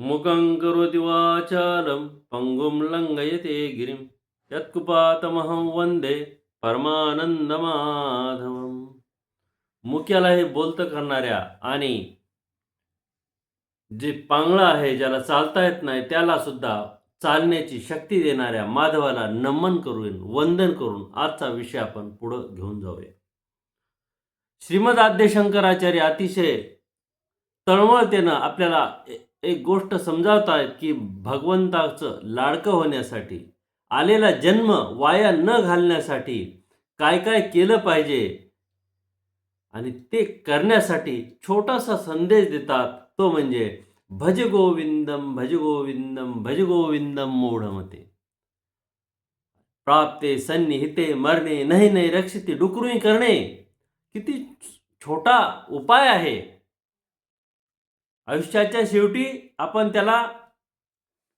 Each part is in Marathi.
मुखं करोति वाचालं पङ्गुं लङ्घयते गिरिं। यत्कुपातमहं वंदे परमानंदमाधवम मुख्याला हे बोलतं करणाऱ्या आणि जे पांगळं आहे ज्याला चालता येत नाही त्याला सुद्धा चालण्याची शक्ती देणाऱ्या माधवाला नमन करून वंदन करून आजचा विषय आपण पुढं घेऊन जाऊया. श्रीमद आद्यशंकराचार्य अतिशय तळमळतेनं आपल्याला एक गोष्ट समजावतात की भगवंताचं लाडकं होण्यासाठी आलेला जन्म वाया न घालण्यासाठी काय काय केलं पाहिजे आणि ते करण्यासाठी छोटासा संदेश देतात तो म्हणजे भज गोविंदम भज गोविंदम भज गोविंदम मूढमते प्राप्ते सन्निहिते मरणे नाही नाही रक्षिते डुकरुई करणे किती छोटा उपाय आहे. आयुष्याच्या शेवटी आपण त्याला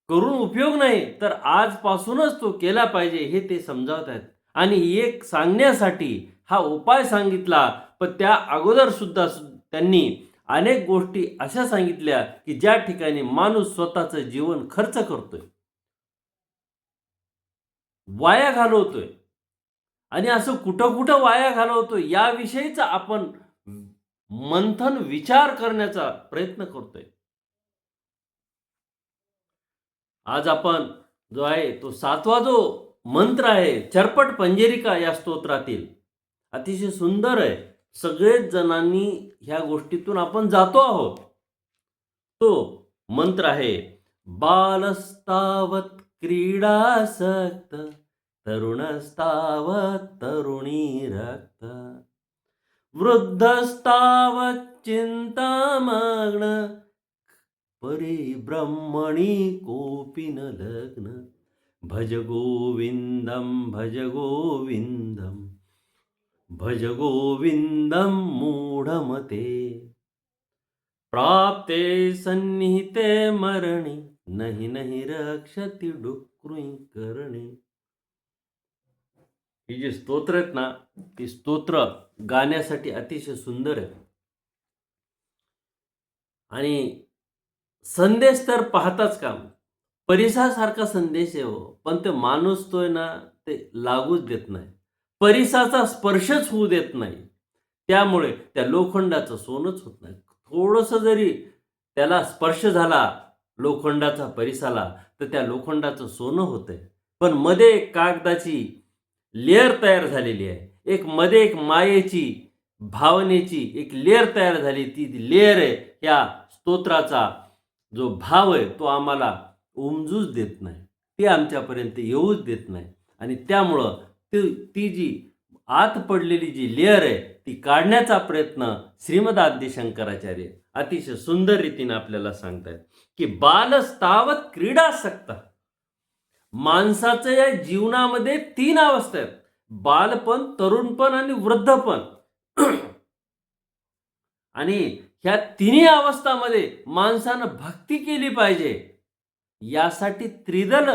करून उपयोग नाही तर आजपासूनच तो केला पाहिजे हे ते समजावत आहेत. आणि एक सांगण्यासाठी हा उपाय सांगितला पण त्या अगोदर सुद्धा त्यांनी अनेक गोष्टी अशा सांगितल्या की ज्या ठिकाणी माणूस स्वतःचं जीवन खर्च करतोय. वाया घालवतोय. आणि असं कुठं कुठं वाया घालवतोय याविषयीचा आपण मंथन विचार करण्याचा प्रयत्न करतोय. आज आपण जो आहे तो सातवा जो मंत्र आहे चरपट पंजेरिका या स्तोत्रातील अतिशय सुंदर आहे. सगळेच जणांनी ह्या गोष्टीतून आपण जातो आहोत. तो मंत्र आहे बालस्तावत क्रीडासक्त तरुणस्तावत तरुणी रक्त. वृद्धस्तावचिन्तामग्न परिब्रह्मणि कोऽपि न लग्न। भज गोविन्दं भज गोविन्दं भज गोविन्दं मूढमते। प्राप्ते सन्निहिते मरणि नहि नहि रक्षति डुक्रुई ही जी स्तोत्र आहेत ना ती स्तोत्र गाण्यासाठी अतिशय सुंदर आहे आणि संदेश तर पाहताच काम. परिसासारखा संदेश आहे हो पण ते माणूस तो आहे ना ते लागूच देत नाही. परिसाचा स्पर्शच होऊ देत नाही. त्यामुळे त्या लोखंडाचं सोनच होत नाही. थोडंसं जरी त्याला स्पर्श झाला लोखंडाचा परिसाला तर त्या लोखंडाचं सोनं होतंय. पण मध्ये कागदाची लेअर तयार झालेली आहे. एक मध्ये एक मायेची भावनेची एक लेअर तयार झाली. ती लेअर आहे या स्तोत्राचा जो भाव आहे तो आम्हाला उमजूच देत नाही. ते आमच्यापर्यंत येऊच देत नाही. आणि त्यामुळं ती ती जी आत पडलेली जी लेअर आहे ती काढण्याचा प्रयत्न श्रीमद आद्य शंकराचार्य अतिशय सुंदर रीतीने आपल्याला सांगतायत की बालस्तावत क्रीडासक्त माणसाचं या जीवनामध्ये तीन अवस्था आहेत. बालपण तरुणपण आणि वृद्धपण आणि ह्या तिन्ही अवस्थामध्ये माणसानं भक्ती केली पाहिजे. यासाठी त्रिदल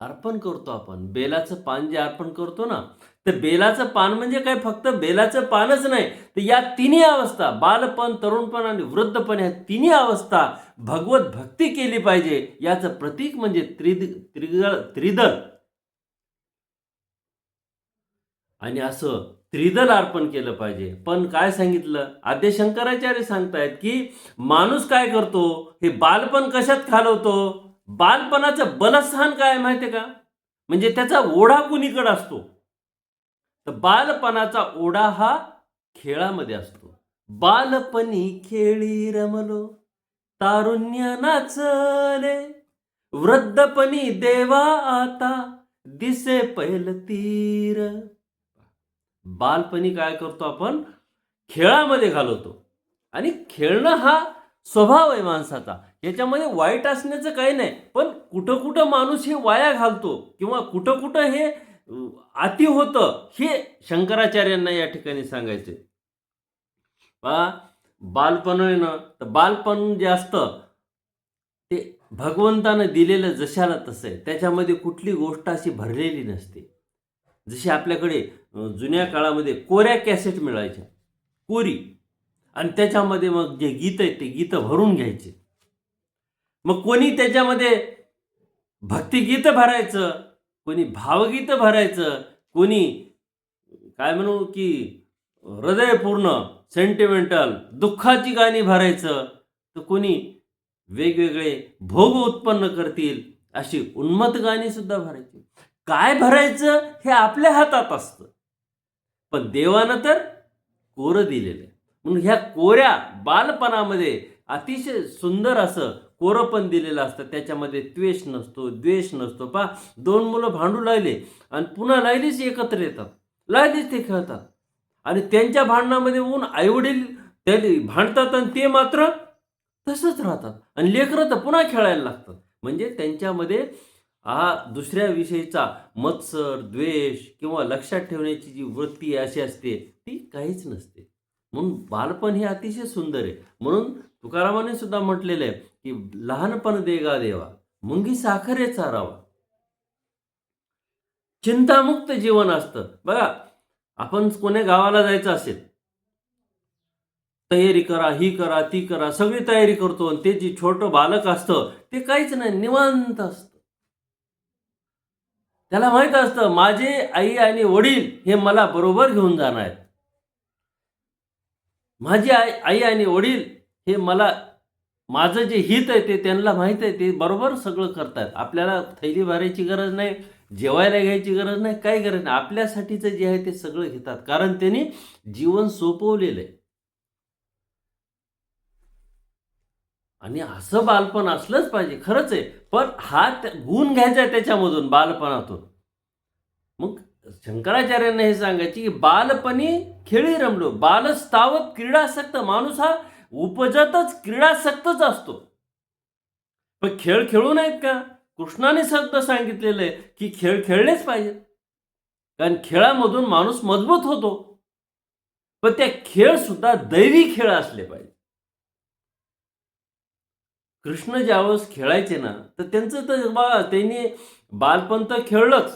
अर्पण करतो आपण. बेलाचं पान जे अर्पण करतो ना तर बेलाचं पान म्हणजे काय? फक्त बेलाचं पानच नाही. तर या तिन्ही अवस्था बालपण तरुणपण आणि वृद्धपण ह्या तिन्ही अवस्था भगवत भक्ती केली पाहिजे. याचं प्रतीक म्हणजे त्रिद त्रिदळ त्रिदल. आणि असं त्रिदल अर्पण केलं पाहिजे. पण काय सांगितलं? आद्य शंकराचार्य सांगतायत की माणूस काय करतो? हे बालपण कशात घालवतो बालपणाचं बलस्थान काय माहिती माहितीये का? म्हणजे त्याचा ओढा कुणीकडे असतो? तर बालपणाचा ओढा हा खेळामध्ये असतो. बालपणी खेळी रमलो तारुण्य नाचले वृद्धपणी देवा आता दिसे पहिल तीर. बालपणी काय करतो आपण? खेळामध्ये घालवतो. आणि खेळणं हा स्वभाव आहे माणसाचा. याच्यामध्ये वाईट असण्याचं काही नाही. पण कुठं कुठं माणूस हे वाया घालतो किंवा कुठं कुठं हे अति होतं हे शंकराचार्यांना या ठिकाणी सांगायचे पहा बालपण आहे ना तर बालपण जे असतं ते भगवंतानं दिलेलं जशाला तसं आहे. त्याच्यामध्ये कुठली गोष्ट अशी भरलेली नसते. जशी आपल्याकडे जुन्या काळामध्ये कोऱ्या कॅसेट मिळायच्या. कोरी. आणि त्याच्यामध्ये मग जे गीत आहे ते गीतं भरून घ्यायचे. मग कोणी त्याच्यामध्ये भक्तिगीतं भरायचं? कोणी भावगीत भरायचं कोणी काय म्हणू की हृदयपूर्ण सेंटिमेंटल दुःखाची गाणी भरायचं तर कोणी वेगवेगळे भोग उत्पन्न करतील अशी उन्मत गाणी सुद्धा भरायची. काय भरायचं हे आपल्या हातात असतं. पण देवानं तर कोरं दिलेलं आहे. म्हणून ह्या कोऱ्या बालपणामध्ये अतिशय सुंदर असं कोरं पण दिलेलं असतं त्याच्यामध्ये त्वेष नसतो द्वेष नसतो. पा दोन मुलं भांडू लागले आणि पुन्हा लागलीच एकत्र येतात लागलीच ते खेळतात. आणि त्यांच्या भांडणामध्ये ऊन आईवडील त्या भांडतात आणि ते मात्र तसंच राहतात. आणि लेकरं तर पुन्हा खेळायला लागतात. म्हणजे त्यांच्यामध्ये हा दुसऱ्या विषयीचा मत्सर द्वेष किंवा लक्षात ठेवण्याची जी वृत्ती अशी असते ती काहीच नसते. म्हणून बालपण हे अतिशय सुंदर आहे. म्हणून तुकारामाने सुद्धा म्हटलेलं आहे की लहानपण देगा देवा मुंगी साखरे चारावा. चिंतामुक्त जीवन असतं. बघा आपण कोण्या गावाला जायचं असेल तयारी करा ही करा ती करा सगळी तयारी करतो आणि ते जे छोटं बालक असतं ते काहीच नाही निवांत असतं. त्याला माहीत असतं माझे आई आणि वडील हे मला बरोबर घेऊन जाणार आहेत. माझी आई आई आणि वडील हे मला माझं जे हित आहे ते त्यांना माहीत आहे ते बरोबर सगळं करतात आपल्याला थैली भरायची गरज नाही जेवायला घ्यायची गरज नाही काही गरज नाही. आपल्यासाठीचं जे आहे ते सगळं घेतात कारण त्यांनी जीवन सोपवलेलं आहे आणि असं बालपण असलंच पाहिजे खरंच आहे. पण हा त्या- गुण घ्यायचा आहे त्याच्यामधून बालपणातून. मग शंकराचार्यांना हे सांगायचे की बालपणी खेळी रमलो. बालस्तावत क्रीडासक्त माणूस हा उपजतच क्रीडासक्तच असतो. पण खेळ खेळू नाहीत का? कृष्णाने सक्त सांगितलेलं आहे की खेळ खेळलेच पाहिजेत. कारण खेळामधून माणूस मजबूत होतो. पण त्या खेळ सुद्धा दैवी खेळ असले पाहिजे कृष्ण ज्यावेळेस खेळायचे ना तर त्यांचं तर बघा त्यांनी बालपण तर खेळलंच.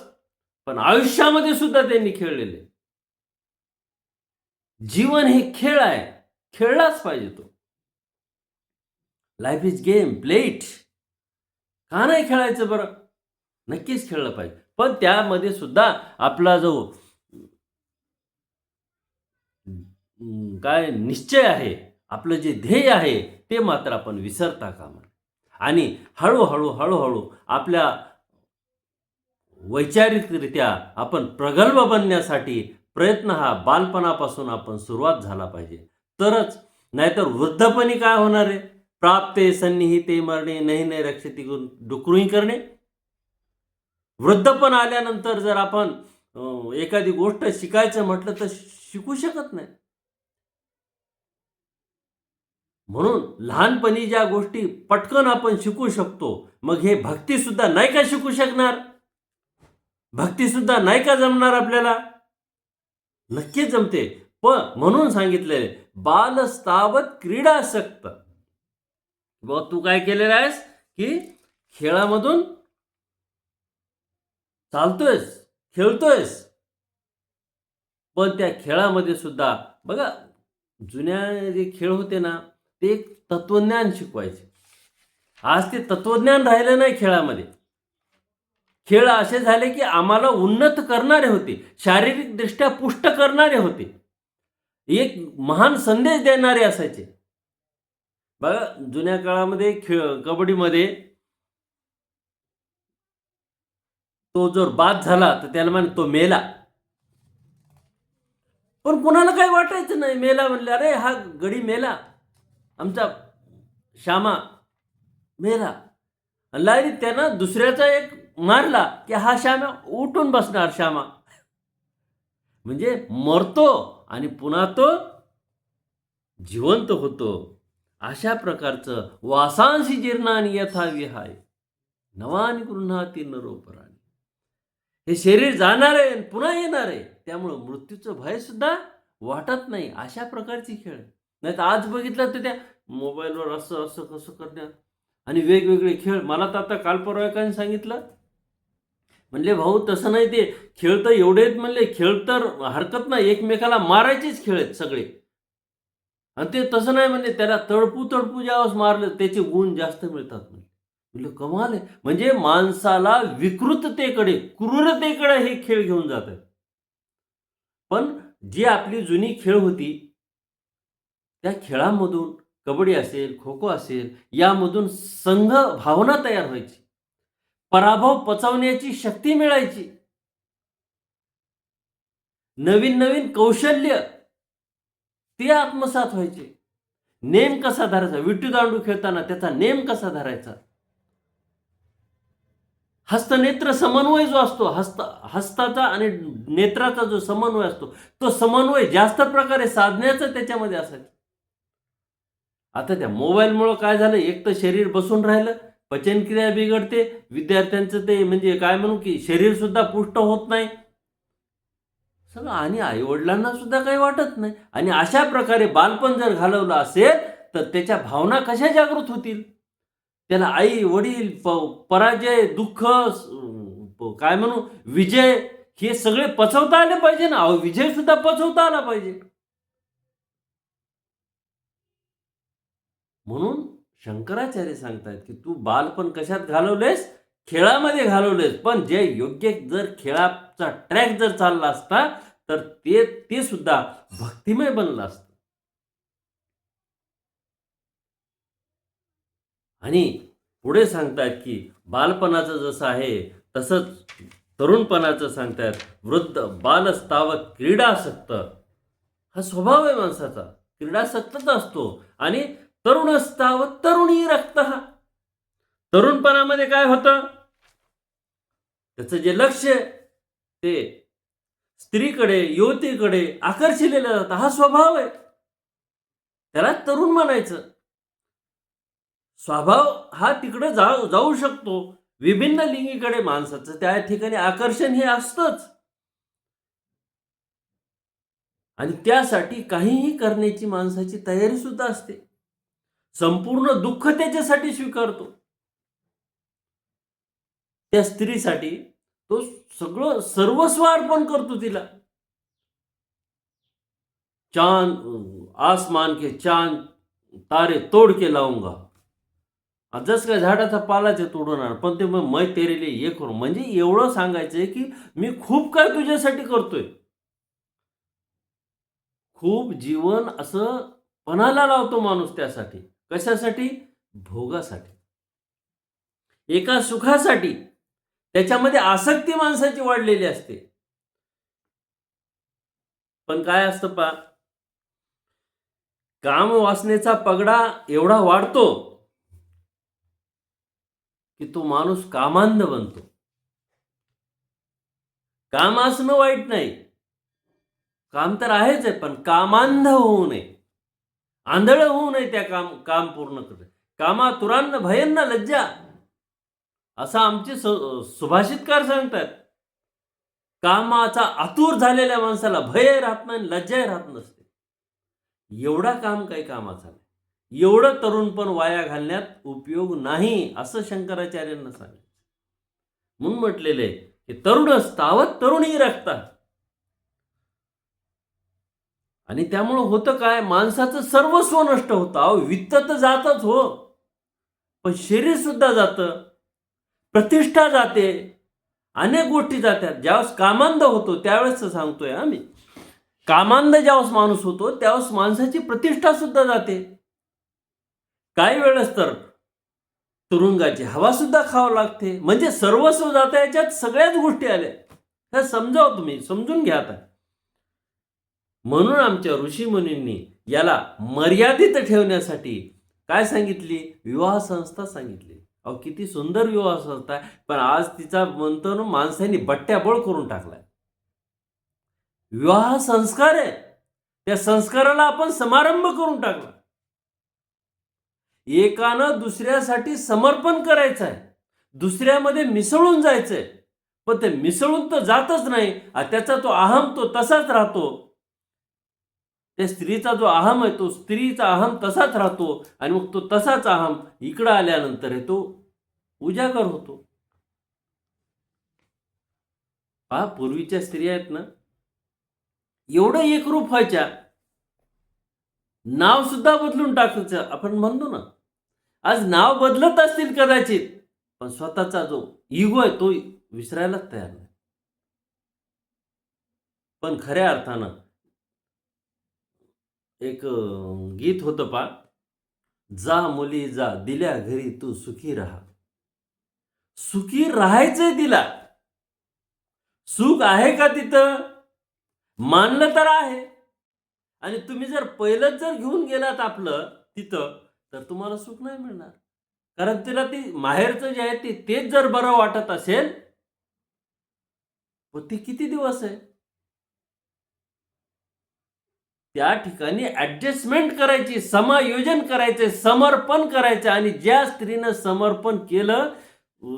पण आयुष्यामध्ये सुद्धा त्यांनी खेळलेले. जीवन हे खेळ आहे. खेळलाच पाहिजे तो. Life is game play it का नाही खेळायचं बरं? नक्कीच खेळलं पाहिजे. पण त्यामध्ये सुद्धा आपला जो काय निश्चय आहे आपलं जे ध्येय आहे ते मात्र आपण विसरता कामा आणि हळूहळू हळूहळू आपल्या वैचारिकरित्या आपण प्रगल्भ बनण्यासाठी प्रयत्न हा बालपणापासून आपण सुरुवात झाला पाहिजे. तरच. नाहीतर वृद्धपणी काय होणार आहे? प्राप्ते सन्निहिते मरणे नाही नाही रक्षती डुकरूही करणे. वृद्धपण आल्यानंतर जर आपण एखादी गोष्ट शिकायचं म्हटलं तर शिकू शकत नाही. म्हणून लहानपणी ज्या गोष्टी पटकन आपण शिकू शकतो मग हे भक्ती सुद्धा नाही का शिकू शकणार? भक्ती सुद्धा नाही का जमणार आपल्याला? नक्कीच जमते. पण म्हणून सांगितलेले बालस्तावत क्रीडासक्त. व तू काय केलेलं आहेस? की खेळामधून चालतोयस खेळतोयस. पण त्या खेळामध्ये सुद्धा बघा जुन्या जे खेळ होते ना ते एक तत्वज्ञान शिकवायचे. आज ते तत्वज्ञान राहिलं नाही खेळामध्ये. खेळ असे झाले की आम्हाला उन्नत करणारे होते शारीरिकदृष्ट्या पुष्ट करणारे होते. एक महान संदेश देणारे असायचे. बघा जुन्या काळामध्ये खेळ कबड्डीमध्ये तो जर बाद झाला तर त्याला म्हणे तो मेला. पण कुणाला काही वाटायचं नाही मेला म्हणले अरे हा गडी मेला. आमचा श्यामा मेला. आणि त्यानं दुसऱ्याचा एक मारला की हा श्यामा उठून बसणार श्यामा. म्हणजे मरतो. आणि पुन्हा तो जिवंत होतो. अशा प्रकारचं वासांशी जीर्णानी यथा विहाय नवानी गृहाती नरोपराणी हे शरीर जाणार आहे आणि पुन्हा येणार आहे त्यामुळं मृत्यूचं भय सुद्धा वाटत नाही. अशा प्रकारची खेळ. नाही तर आज बघितलं तर त्या मोबाईलवर असं असं कसं करण्यात आणि वेगवेगळे खेळ. मला तर आता काल परवा एकाने सांगितलं म्हणले भाऊ तसं नाही ते. खेळ तर एवढे आहेत म्हणले खेळ तर हरकत नाही. एकमेकाला मारायचेच खेळ आहेत सगळे. आणि ते तसं नाही म्हणजे त्याला तडपू तडपू ज्यावेळेस मारलं त्याचे गुण जास्त मिळतात म्हणजे म्हणलं कमाल आहे. म्हणजे माणसाला विकृततेकडे क्रूरतेकडे हे खेळ घेऊन जात आहेत. पण जी आपली जुनी खेळ होती त्या खेळामधून कबड्डी असेल खो खो असेल यामधून संघ भावना तयार व्हायची. पराभव पचवण्याची शक्ती मिळायची. नवीन नवीन कौशल्य ते आत्मसात व्हायचे. नेम कसा धरायचा? विट्टू दांडू खेळताना त्याचा नेम कसा धरायचा? हस्तनेत्र समन्वय जो असतो हस्त हस्ताचा आणि नेत्राचा जो समन्वय असतो तो समन्वय जास्त प्रकारे साधण्याचा त्याच्यामध्ये असायचं. आता त्या मोबाईलमुळं काय झालं? एक तर शरीर बसून राहिलं पचनक्रिया बिघडते विद्यार्थ्यांचं ते म्हणजे काय म्हणू की शरीर सुद्धा पुष्ट होत नाही. सगळं आणि आई वडिलांना सुद्धा काही वाटत नाही. आणि अशा प्रकारे बालपण जर घालवलं असेल तर त्याच्या भावना कशा जागृत होतील? त्याला आई वडील प- पराजय दुःख काय म्हणू विजय हे सगळे पचवता आले पाहिजे ना. अहो विजय सुद्धा पचवता आला पाहिजे. म्हणून शंकराचार्य सांगतायत की तू बालपण कशात घालवलेस? खेळामध्ये घालवलेस. पण जे योग्य जर खेळाचा ट्रॅक जर चालला असता तर ते ते सुद्धा भक्तिमय बनलं असत. आणि पुढे सांगतात की बालपणाचं जसं आहे तसंच तरुणपणाचं सांगतात वृद्ध बालस्तावत क्रीडासक्त. हा स्वभाव आहे माणसाचा. क्रीडासक्तच असतो. आणि तरुणस्तावत तरुणी रक्त. हा तरुणपणामध्ये काय होतं? त्याचं जे लक्ष आहे, ते स्त्रीकडे युवतीकडे आकर्षिलेलं जातं. हा स्वभाव आहे. त्याला तरुण म्हणायचं. स्वभाव हा तिकडे जाऊ जाऊ शकतो. विभिन्न लिंगीकडे माणसाचं त्या ठिकाणी आकर्षण हे असतंच. आणि त्यासाठी काहीही करण्याची माणसाची तयारी सुद्धा असते. संपूर्ण दुःख त्याच्यासाठी स्वीकारतो. त्या स्त्रीसाठी तो सगळं सर्वस्व अर्पण करतो तिला. चांद आसमान के चांद तारे तोड के लावूंगा जस काय झाडाचा पालाचे तोडणार तोडून पण ते मग मै तेरेले ये करू. म्हणजे एवढं सांगायचंय की मी खूप काय तुझ्यासाठी करतोय. खूप जीवन असं पणाला लावतो माणूस त्यासाठी. कशासाठी? भोगासाठी. एका सुखासाठी. त्याच्यामध्ये आसक्ती माणसाची वाढलेली असते. पण काय असतं पा काम वासनेचा पगडा एवढा वाढतो की तो माणूस कामांध बनतो. काम असणं वाईट नाही. काम तर आहेच आहे पण कामांध होऊ नये. आंधळ होऊ नये त्या काम काम पूर्ण करते. कामा तुरांना भयंना लज्जा. असं आमचे सुभाषितकार सांगतात. कामाचा आतुर झालेल्या माणसाला भय राहत नाही लज्जाही राहत नसते. एवढा काम काही कामाचा नाही. एवढं तरुणपण वाया घालण्यात उपयोग नाही असं शंकराचार्यांना सांगितलं. म्हणून म्हटलेले की तरुणच तावत तरुणी रखतात आणि त्यामुळं होतं काय? माणसाचं सर्वस्व नष्ट होतं. अहो वित्त तर जातच हो. पण शरीर सुद्धा जातं. प्रतिष्ठा जाते. अनेक गोष्टी जातात. ज्यावेळेस कामांध होतो त्यावेळेस सांगतोय आम्ही कामांध ज्यावेळेस माणूस होतो त्यावेळेस माणसाची प्रतिष्ठा सुद्धा जाते. काही वेळेस तर तुरुंगाची हवा सुद्धा खावं लागते. म्हणजे सर्वस्व जाता याच्यात सगळ्याच गोष्टी आल्या. ह्या समजाव तुम्ही. समजून घ्या आता. म्हणून आमच्या ऋषीमुनींनी याला मर्यादित ठेवण्यासाठी काय सांगितली? विवाह संस्था सांगितली. अहो किती सुंदर विवाह संस्था आहे. पण आज तिचा म्हणतो ना माणसांनी बट्ट्याबोळ करून टाकलाय. विवाह संस्कार आहे. त्या संस्काराला आपण समारंभ करून टाकला. एकानं दुसऱ्यासाठी समर्पण करायचं आहे दुसऱ्यामध्ये मिसळून जायचंय. पण ते मिसळून तर जातच नाही. त्याचा तो अहम तो तसाच राहतो. त्या स्त्रीचा जो अहम आहे तो स्त्रीचा अहम तसाच राहतो आणि मग तो तसाच अहम इकडं आल्यानंतर आहे तो उजागर होतो. पहा पूर्वीच्या स्त्रिया आहेत ना एवढं एकरूप व्हायच्या नाव सुद्धा बदलून टाकायचं. आपण म्हणतो ना आज नाव बदलत असतील कदाचित पण स्वतःचा जो इगो आहे तो विसरायलाच तयार नाही. पण खऱ्या अर्थानं एक गीत होतं पा जा मुली जा दिल्या घरी तू सुखी राहा. सुखी राहायचंय तिला. सुख आहे का तिथं? मानलं तर आहे. आणि तुम्ही जर पहिलंच जर घेऊन गेलात आपलं तिथं तर तुम्हाला सुख नाही मिळणार. कारण तिला ती माहेरचं जे आहे ते तेच जर बरं वाटत असेल व ती किती दिवस आहे? त्या ठिकाणी ॲडजस्टमेंट करायची समायोजन करायचे समर्पण करायचे आणि ज्या स्त्रीनं समर्पण केलं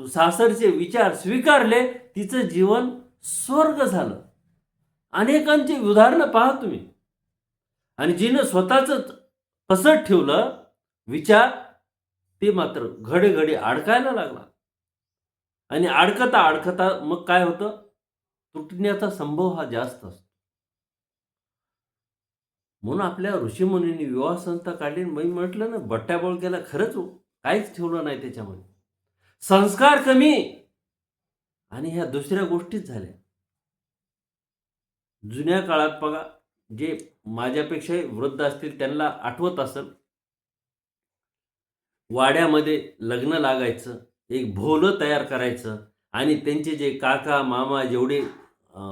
सासरचे विचार स्वीकारले तिचं जीवन स्वर्ग झालं. अनेकांची उदाहरणं पहा तुम्ही. आणि जिनं स्वतःच तसंच ठेवलं विचार ते मात्र घडेघडे अडकायला लागला. आणि अडकता अडकता मग काय होतं? तुटण्याचा संभव हा जास्त असतो. म्हणून आपल्या ऋषीमुनींनी विवाह संस्था काढली मी म्हटलं ना बट्ट्याबोळ केला खरंच हो, काहीच ठेवलं नाही त्याच्यामध्ये. संस्कार कमी. आणि ह्या दुसऱ्या गोष्टीच झाल्या. जुन्या काळात बघा जे माझ्यापेक्षाही वृद्ध असतील त्यांना आठवत असेल. वाड्यामध्ये लग्न लागायचं एक भोलं तयार करायचं आणि त्यांचे जे काका मामा जेवढे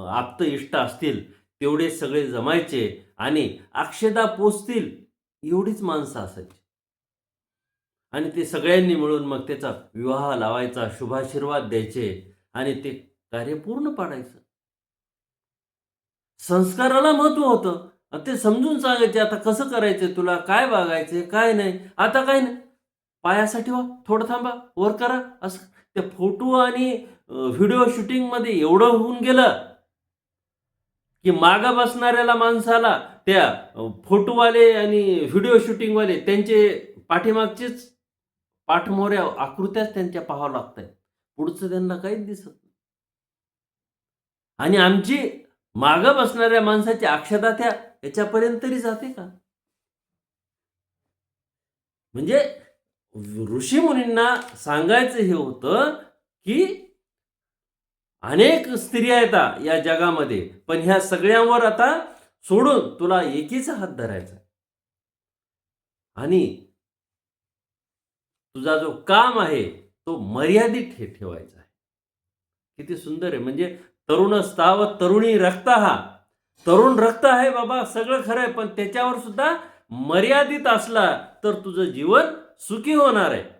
आप्त इष्ट असतील तेवढे सगळे जमायचे. आणि अक्षदा पोचतील एवढीच माणसं असायची. आणि ते सगळ्यांनी मिळून मग त्याचा विवाह लावायचा शुभाशीर्वाद द्यायचे आणि ते कार्य पूर्ण पाडायचं. संस्काराला महत्त्व होतं. आणि ते समजून सांगायचे आता कसं करायचं तुला? काय वागायचे काय नाही? आता काय नाही? पायासाठी वा थोडं थांबा वर करा. असं ते फोटो आणि व्हिडिओ शूटिंगमध्ये एवढं होऊन गेलं की मागा बसणाऱ्याला माणसाला त्या फोटोवाले आणि व्हिडिओ शूटिंगवाले त्यांचे पाठीमागचेच पाठमोऱ्या आकृत्याच त्यांच्या पाहावं लागत आहेत पुढचं त्यांना काहीच दिसत नाही. आणि आमची मागं बसणाऱ्या माणसाची अक्षता त्या याच्यापर्यंत तरी जाते का? म्हणजे ऋषी मुनींना सांगायचं हे होतं की अनेक स्त्रिया येतात या जगामध्ये. पण ह्या सगळ्यांवर आता सोडून तुला एकीचा हात धरायचा आहे. आणि तुझा जो काम आहे तो मर्यादित ठेवायचा आहे. किती सुंदर आहे. म्हणजे तरुण स्थाव तरुणी रक्त हा. तरुण रक्त आहे बाबा सगळं खरं आहे पण त्याच्यावर सुद्धा मर्यादित असला तर तुझं जीवन सुखी होणार आहे.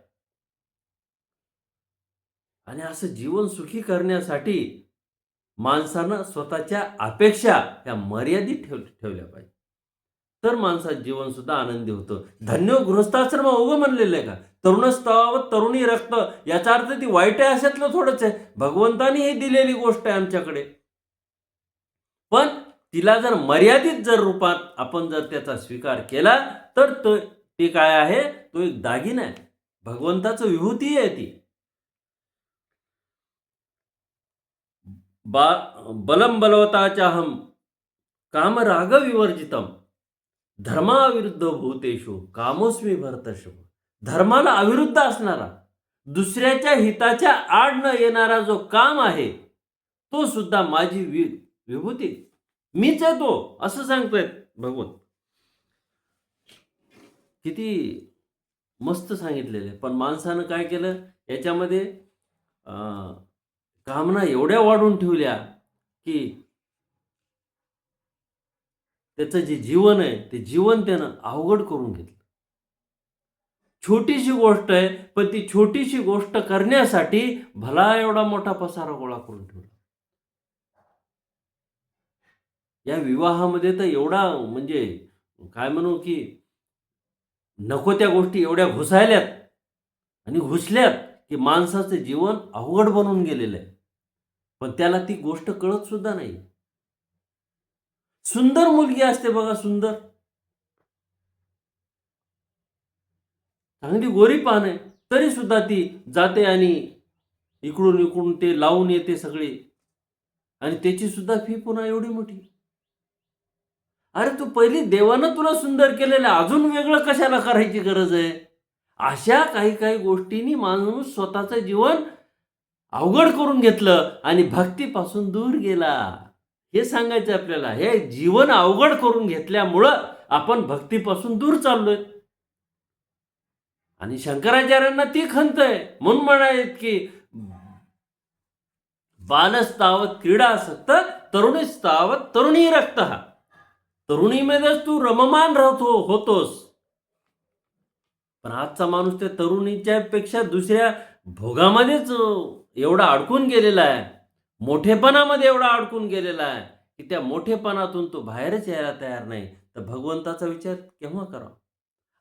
आणि असं जीवन सुखी करण्यासाठी माणसानं स्वतःच्या अपेक्षा या मर्यादित ठेव ठेवल्या पाहिजे. तर माणसाचं जीवन सुद्धा आनंदी होतं. धन्य हो, गृहस्थाश्रम उगं म्हणलेलं आहे का? तरुणस्तवावर तरुणी रक्त याचा अर्थ ती वाईट आहे अशातलं थोडंच आहे. भगवंतानी ही दिलेली गोष्ट आहे आमच्याकडे. पण तिला जर मर्यादित जर रूपात आपण जर त्याचा स्वीकार केला तर तो ते काय आहे? तो एक दागिना आहे. भगवंताचं विभूती आहे ती. बा बलम बलवताच्या हम कामराग विवर्जितम धर्माविरुद्ध भूतेषु कामोस्मी भरतशो धर्माला अविरुद्ध असणारा दुसऱ्याच्या हिताच्या आड न येणारा जो काम आहे तो सुद्धा माझी वि विभूती. मीच आहे तो असं सांगतोय भगवंत. किती मस्त सांगितलेलं आहे. पण माणसानं काय केलं? याच्यामध्ये कामना एवढ्या वाढून ठेवल्या की त्याचं जे जीवन आहे ते जीवन त्यानं अवघड करून घेतलं. छोटीशी गोष्ट आहे पण ती छोटीशी गोष्ट करण्यासाठी भला एवढा मोठा पसारा गोळा करून ठेवला. या विवाहामध्ये तर एवढा म्हणजे काय म्हणू की नको त्या गोष्टी एवढ्या घुसायल्यात आणि घुसल्यात की माणसाचं जीवन अवघड बनून गेलेलं आहे. पण त्याला ती गोष्ट कळत सुद्धा नाही. सुंदर मुलगी असते बघा सुंदर. चांगली गोरी पान आहे तरी सुद्धा ती जाते आणि इकडून इकडून ते लावून येते सगळी. आणि त्याची सुद्धा फी पुन्हा एवढी मोठी. अरे तू पहिली देवानं तुला सुंदर केलेलं अजून वेगळं कशाला करायची गरज आहे? अशा काही काही गोष्टींनी माणूस स्वतःचं जीवन अवघड करून घेतलं आणि भक्तीपासून दूर गेला. हे सांगायचं आपल्याला हे जीवन अवघड करून घेतल्यामुळं आपण भक्तीपासून दूर चाललोय. आणि शंकराचार्यांना ती खंत आहे. म्हणून म्हणायत की बालस्तावत क्रीडा असत तरुणीस्तावत तरुणी रक्त. हा तरुणीमध्येच तू रममान राहतो होतोस. पण आजचा माणूस त्या तरुणीच्या पेक्षा दुसऱ्या भोगामध्येच एवढा अडकून गेलेला आहे. मोठेपणामध्ये एवढा अडकून गेलेला आहे की त्या मोठेपणातून तो बाहेरच यायला तयार नाही. तर भगवंताचा विचार केव्हा करावा?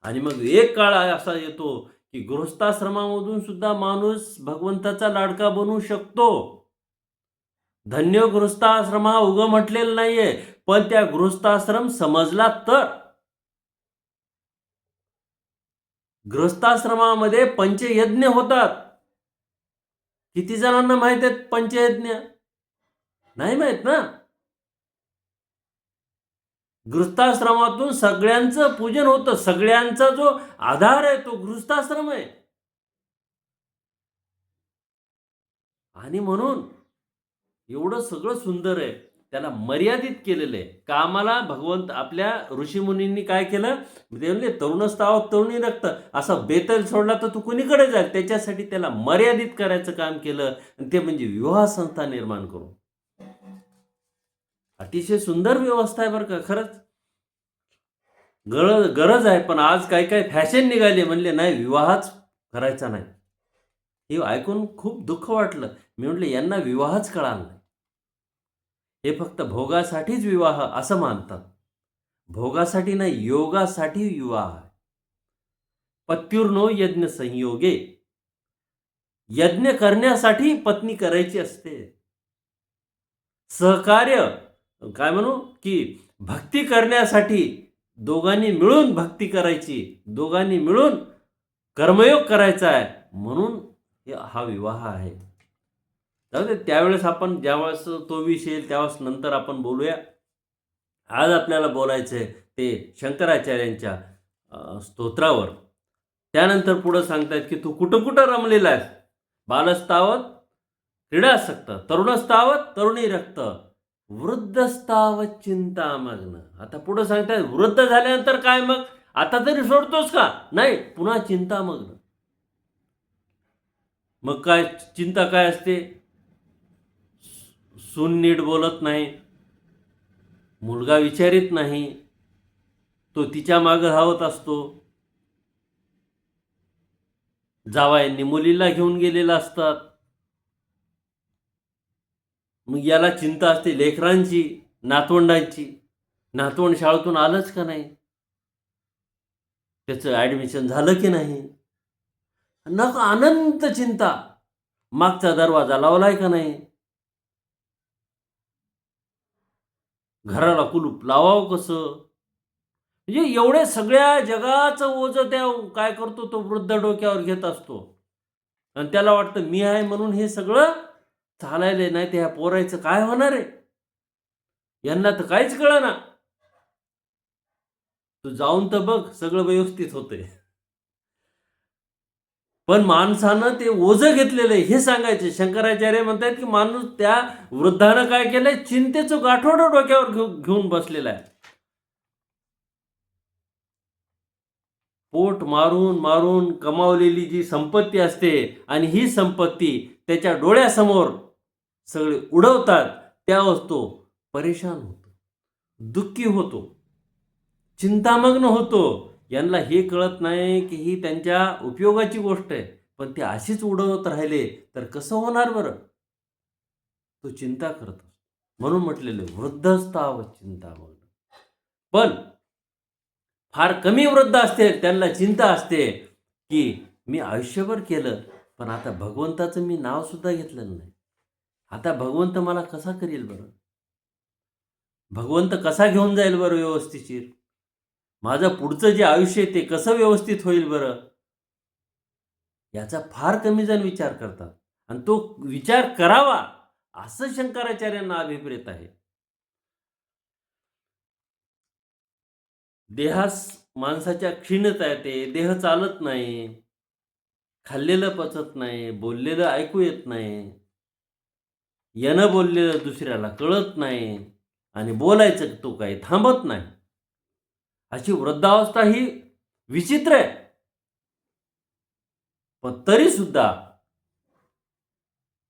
आणि मग एक काळ असा येतो की गृहस्थाश्रमामधून सुद्धा माणूस भगवंताचा लाडका बनू शकतो. धन्य गृहस्थाश्रम हा उग म्हटलेला नाहीये पण त्या गृहस्थाश्रम समजला तर. गृहस्थाश्रमामध्ये पंचयज्ञ होतात. किती जणांना माहीत आहेत पंचयज्ञ? नाही माहीत ना? गृहस्थाश्रमातून सगळ्यांचं पूजन होतं. सगळ्यांचा जो आधार आहे तो गृहस्थाश्रम आहे. आणि म्हणून एवढं सगळं सुंदर आहे. त्याला मर्यादित केलेलं. आहे कामाला भगवंत आपल्या ऋषीमुनींनी काय केलं? ते म्हणले ताव तरुणी रक्त. असा बेतल सोडला तर तू कुणीकडे जाईल? त्याच्यासाठी त्याला मर्यादित करायचं काम केलं आणि ते म्हणजे विवाह संस्था निर्माण करून. अतिशय सुंदर व्यवस्था आहे बरं का खरंच. गरज गरज आहे पण आज काय काय फॅशन निघाली म्हणले नाही विवाहच करायचा नाही. हे ऐकून खूप दुःख वाटलं. मी म्हटलं यांना विवाहच कळाला हे फक्त भोगासाठीच विवाह असं मानतात. भोगासाठी नाही योगासाठी विवाह आहे. पत्युर्नो यज्ञ संयोगे. यज्ञ करण्यासाठी पत्नी करायची असते. सहकार्य काय म्हणू? की भक्ती करण्यासाठी दोघांनी मिळून भक्ती करायची दोघांनी मिळून कर्मयोग करायचा आहे. म्हणून हा विवाह आहे. जाऊ दे त्यावेळेस आपण ज्यावेळेस तो विषय येईल त्यावेळेस नंतर आपण बोलूया. आज आपल्याला बोलायचं आहे ते शंकराचार्यांच्या स्तोत्रावर. त्यानंतर पुढं सांगतायत की तू कुठं कुठं रमलेला आहेस? बालस्तावत क्रीडासक्त तरुणस्तावत तरुणी रक्त वृद्धस्तावत चिंतामग्न आता पुढं सांगतायत वृद्ध झाल्यानंतर काय मग? आता तरी सोडतोस का? नाही पुन्हा चिंतामग्न मग काय चिंता काय असते? सून नीट बोलत नाही मुलगा विचारित नाही तो तिच्या मागं धावत असतो. जावायांनी मुलीला घेऊन गेलेला असतात. मग याला चिंता असते लेकरांची नातवंडांची. नातवंड शाळेतून आलंच का नाही? त्याचं ॲडमिशन झालं की नाही? नक अनंत चिंता. मागचा दरवाजा लावलाय का नाही? घराला कुलूप लावावं कसं? म्हणजे एवढे सगळ्या जगाचं ओझं त्या काय करतो तो वृद्ध डोक्यावर घेत असतो. आणि त्याला वाटतं मी आहे म्हणून हे सगळं चालायला नाही ते ह्या पोरायचं काय होणार आहे? यांना तर काहीच कळना. तू जाऊन तर बघ सगळं व्यवस्थित होतंय. पण माणसानं ते ओझं घेतलेलं आहे हे सांगायचे शंकराचार्य म्हणतात की माणूस त्या वृद्धानं काय केलंय? चिंतेचं गाठोडं डोक्यावर घेऊन बसलेला आहे. पोट मारून मारून कमावलेली जी संपत्ती असते आणि ही संपत्ती त्याच्या डोळ्यासमोर सगळे उडवतात त्यावेळेस तो परेशान होतो दुःखी होतो चिंतामग्न होतो. यांना हे कळत नाही की ही त्यांच्या उपयोगाची गोष्ट आहे. पण ते अशीच उडवत राहिले तर कसं होणार बरं? तो चिंता करत असतो. म्हणून म्हटलेलं वृद्धस्ताव चिंतामग्न पण फार कमी वृद्ध असते त्यांना चिंता असते की मी आयुष्यभर केलं पण आता भगवंताचं मी नाव सुद्धा घेतलेलं नाही. आता भगवंत मला कसा करील बरं? भगवंत कसा घेऊन जाईल बरं व्यवस्थिशीर माझं पुढचं जे आयुष्य आहे ते कसं व्यवस्थित होईल बरं? याचा फार कमी जण विचार करतात. आणि तो विचार करावा असं शंकराचार्यांना अभिप्रेत आहे. देहास माणसाच्या क्षीणता येते देह चालत नाही खाल्लेलं पचत नाही बोललेलं ऐकू येत नाही यानं बोललेलं दुसऱ्याला कळत नाही आणि बोलायचं तो काही थांबत नाही. अशी वृद्धावस्था ही विचित्र आहे. पण तरी सुद्धा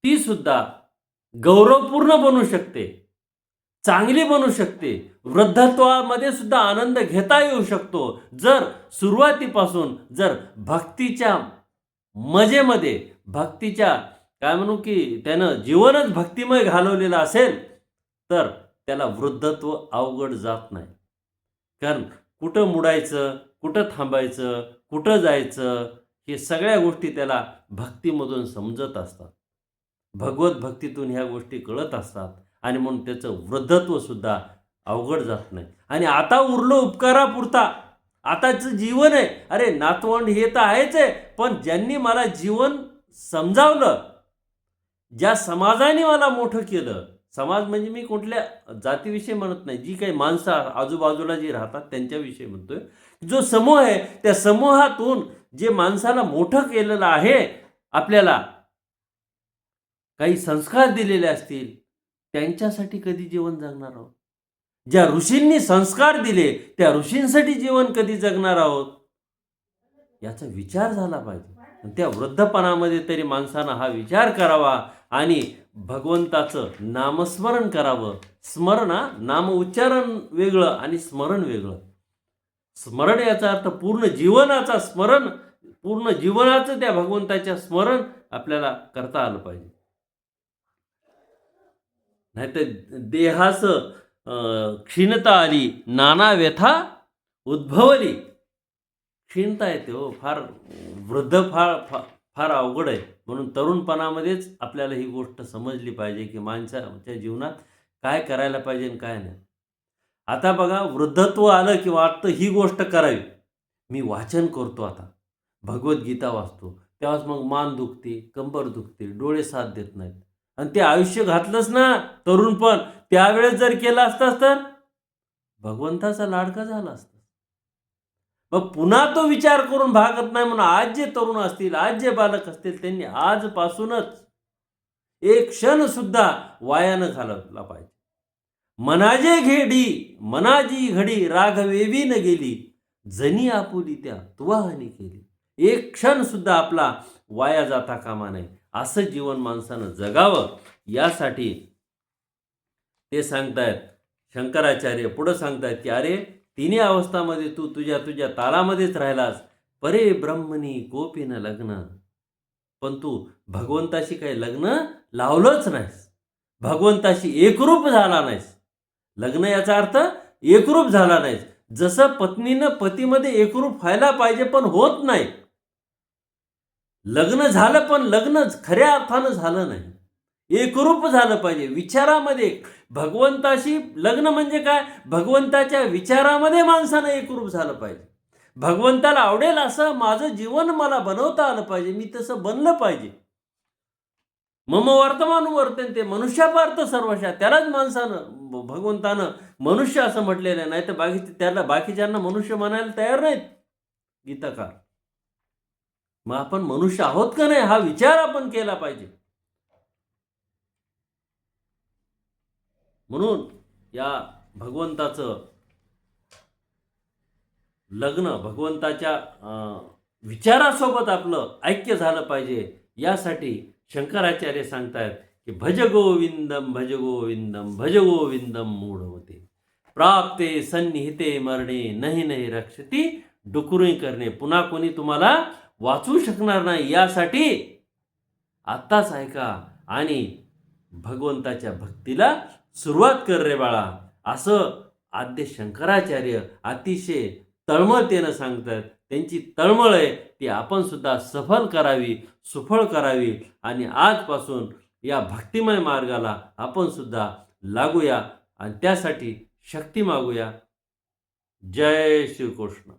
ती सुद्धा गौरवपूर्ण बनू शकते चांगली बनू शकते. वृद्धत्वामध्ये सुद्धा आनंद घेता येऊ शकतो. जर सुरुवातीपासून जर भक्तीच्या मजेमध्ये भक्तीच्या काय म्हणू की त्यानं जीवनच भक्तिमय घालवलेलं असेल तर त्याला वृद्धत्व अवघड जात नाही. कारण कुठं मुडायचं कुठं थांबायचं कुठं जायचं हे सगळ्या गोष्टी त्याला भक्तीमधून समजत असतात. भगवत भक्तीतून ह्या गोष्टी कळत असतात आणि म्हणून त्याचं वृद्धत्व सुद्धा अवघड जात नाही. आणि आता उरलो उपकारापुरता. आताचं जीवन आहे. अरे नातवंड हे तर आहेच आहे पण ज्यांनी मला जीवन समजावलं ज्या समाजाने मला मोठं केलं समाज म्हणजे मी कुठल्या जातीविषयी म्हणत नाही. जी काही माणसं आजूबाजूला जी राहतात त्यांच्याविषयी म्हणतोय. जो समूह आहे त्या समूहातून जे माणसाला मोठं केलेलं आहे आपल्याला काही संस्कार दिलेले असतील त्यांच्यासाठी कधी जीवन जगणार आहोत? ज्या ऋषींनी संस्कार दिले त्या ऋषींसाठी जीवन कधी जगणार आहोत? याचा विचार झाला पाहिजे. त्या वृद्धपणामध्ये तरी माणसानं हा विचार करावा आणि भगवंताचं नामस्मरण करावं. स्मरण हा नाम उच्चारण वेगळं आणि स्मरण वेगळं. स्मरण याचा अर्थ पूर्ण जीवनाचा स्मरण पूर्ण जीवनाचं त्या भगवंताच्या स्मरण आपल्याला करता आलं पाहिजे. नाहीतर देहास अं, क्षीणता आली नाना व्यथा उद्भवली. क्षीणता येते हो फार वृद्ध फार फा- फार अवघड आहे. म्हणून तरुणपणामध्येच आपल्याला ही गोष्ट समजली पाहिजे की माणसाच्या जीवनात काय करायला पाहिजे आणि काय नाही. आता बघा वृद्धत्व आलं की वाटतं ही गोष्ट करावी. मी वाचन करतो आता. भगवद्गीता वाचतो. तेव्हाच मग मान दुखते कंबर दुखते डोळे साथ देत नाहीत. आणि ते आयुष्य घातलंच ना तरुणपण त्यावेळेस जर केलं असतास तर? भगवंताचा लाडका झाला असता. मग पुन्हा तो विचार करून भागत नाही म्हणून आज जे तरुण असतील आज जे बालक असतील त्यांनी आजपासूनच एक क्षण सुद्धा वायानं घालवला पाहिजे. मनाजे घेडी मनाजी घडी राघवेवी गेली जनी आपुली त्या तुवाहनी केली. एक क्षण सुद्धा आपला वाया जाता कामा नये. असं जीवन माणसानं जगावं यासाठी ते सांगतायत शंकराचार्य पुढं सांगतायत की अरे तिन्ही अवस्थामध्ये तू तुझ्या तुझ्या तालामध्येच राहिलास. परे ब्रह्मनी गोपीनं लग्न. पण तू भगवंताशी काही लग्न लावलंच नाहीस. भगवंताशी एकरूप झाला नाहीस. लग्न याचा अर्थ एकरूप झाला नाहीस. जसं पत्नीनं पतीमध्ये एकरूप व्हायला पाहिजे पण होत नाही. लग्न झालं पण लग्न खऱ्या अर्थानं झालं नाही. एकरूप झालं पाहिजे. विचारामध्ये भगवंताशी लग्न म्हणजे काय? भगवंताच्या विचारामध्ये माणसानं एकरूप झालं पाहिजे. भगवंताला आवडेल असं माझं जीवन मला बनवता आलं पाहिजे. मी तसं बनलं पाहिजे. मम वर्तमान वर्तन ते मनुष्यापार्थ सर्वशा. त्यालाच माणसानं भगवंतानं मनुष्य असं म्हटलेलं आहे. नाही तर बाकी त्याला बाकीच्यांना मनुष्य म्हणायला तयार नाहीत. गीताकार. मग आपण मनुष्य आहोत का नाही? हा विचार आपण केला पाहिजे. म्हणून या भगवंताचं लग्न भगवंताच्या विचारासोबत आपलं ऐक्य झालं पाहिजे. यासाठी शंकराचार्य सांगतायत की भज गोविंदम भज गोविंदम भज गोविंदम मूढ होते प्राप्ते सन्निहिते मरणे नाही नाही रक्षती डुकरुई करणे. पुन्हा कोणी तुम्हाला वाचू शकणार नाही यासाठी आत्ताच ऐका. आणि भगवंताच्या भक्तीला सुरुवात कर रे बाळा. असं आद्य शंकराचार्य अतिशय तळमळतेनं सांगतात. त्यांची तळमळ आहे ती आपण सुद्धा सफल करावी सुफळ करावी आणि आजपासून या भक्तिमय मार्गाला आपण सुद्धा लागूया आणि त्यासाठी शक्ती मागूया. जय श्रीकृष्ण.